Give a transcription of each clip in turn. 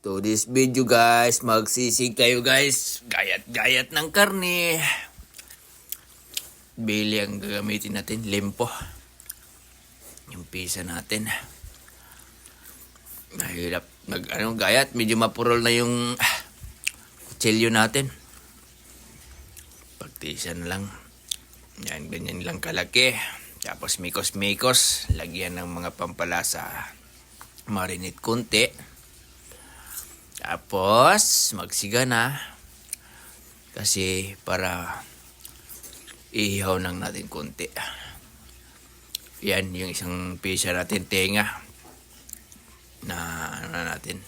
To this video guys, magsisig tayo guys. Gayat-gayat ng karne. Bili ang gagamitin natin, limpo. Yung pisa natin. Mahirap mag ano, gayat, medyo mapurol na yung ah, kutsilyo natin. Pagtisan lang. Yan, ganyan lang kalaki. Tapos mikos-mikos, lagyan ng mga pampalasa. Marinate konti. Tapos, magsiga na. Kasi para ihaw lang natin konti. Yan, yung isang pisa natin, tenga. Na, ano na natin.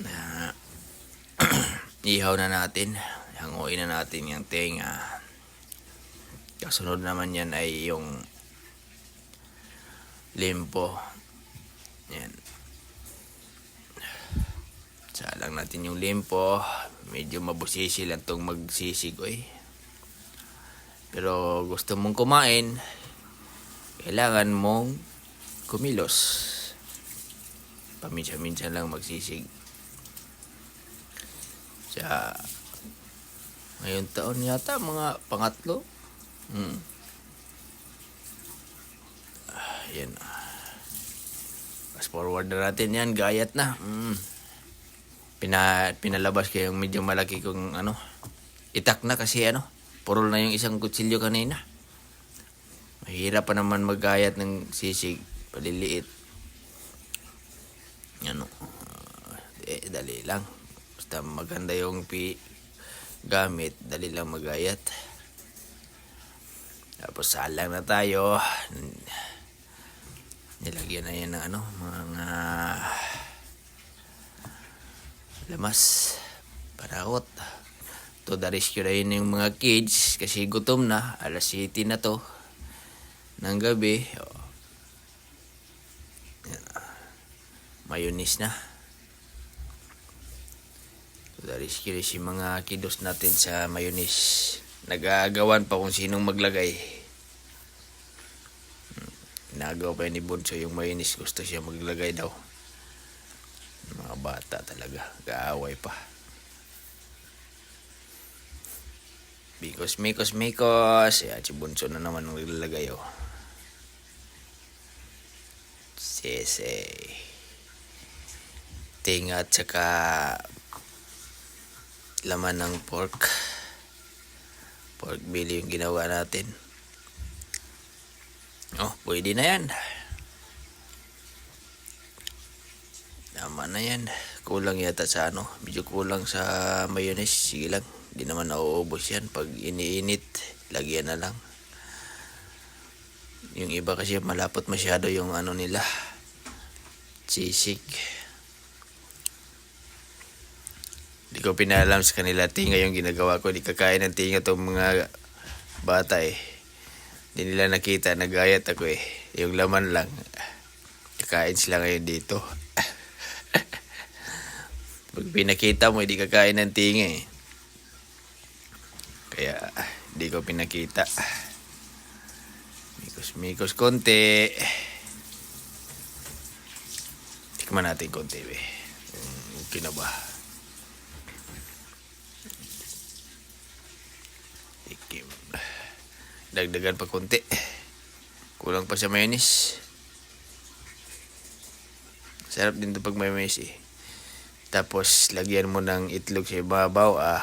Na, ihaw na natin. Hanguin na natin yung tenga. Kasunod naman yan ay yung limpo. Yan. Salang natin yung limpo. Medyo mabusisi lang tong magsisig eh. Pero gusto mong kumain, kailangan mong kumilos. Paminsan-minsan lang magsisig. Sa ngayon taon yata, mga pangatlo. Hmm. Ah, yan. Fast forward na natin yan, gayat na. Hmm pina, pinalabas ko yung medyo malaki kong ano, itak na kasi ano, purol na yung isang kutsilyo kanina. Mahirap pa naman magayat ng sisig, paliliit. Ano, eh, dali lang. Basta maganda yung pi gamit, dali lang magayat. Tapos salang na tayo. Nilagyan na yan ng ano, mga lamas parakot to the rescue na yun yung mga kids kasi gutom na. Alas 7 na to ng gabi. Oh. Mayonnaise na. To the rescue si mga kidos natin sa mayonnaise nagagawan pa kung sinong maglagay. Nagawa pa ni Bunso yung mayonnaise gusto siya maglagay daw mga bata talaga. Gaaway pa. Mikos, mikos, mikos. Yan, si Bunso na naman ang naglalagay, oh. Sese. Tinga at saka laman ng pork. Pork belly yung ginawa natin. Oh, pwede na yan. Tama na yan. Kulang yata sa ano. Medyo kulang sa mayonnaise. Sige lang. Hindi naman nauubos yan. Pag iniinit, lagyan na lang. Yung iba kasi malapot masyado yung ano nila. Sisig. Hindi ko pinalam sa kanila tinga yung ginagawa ko. Hindi kakain ng tinga tong mga bata eh. Hindi nila nakita. Nagayat ako eh. Yung laman lang. Kakain sila ngayon dito. Pag pinakita mo, hindi kakain ng tinga eh. Kaya, hindi ko pinakita. Mikos-mikos konti. Tikman natin konti, be. Okay na ba? Tikim. Dagdagan pa konti. Kulang pa sa mayonnaise. Sarap din to pag may mayonnaise eh. Tapos, lagyan mo ng itlog sa ibabaw. Ah,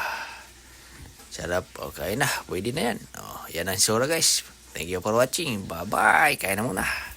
sarap. Okay na. Pwede na yan. Oh, yan ang sura guys. Thank you for watching. Bye-bye. Kaya na muna.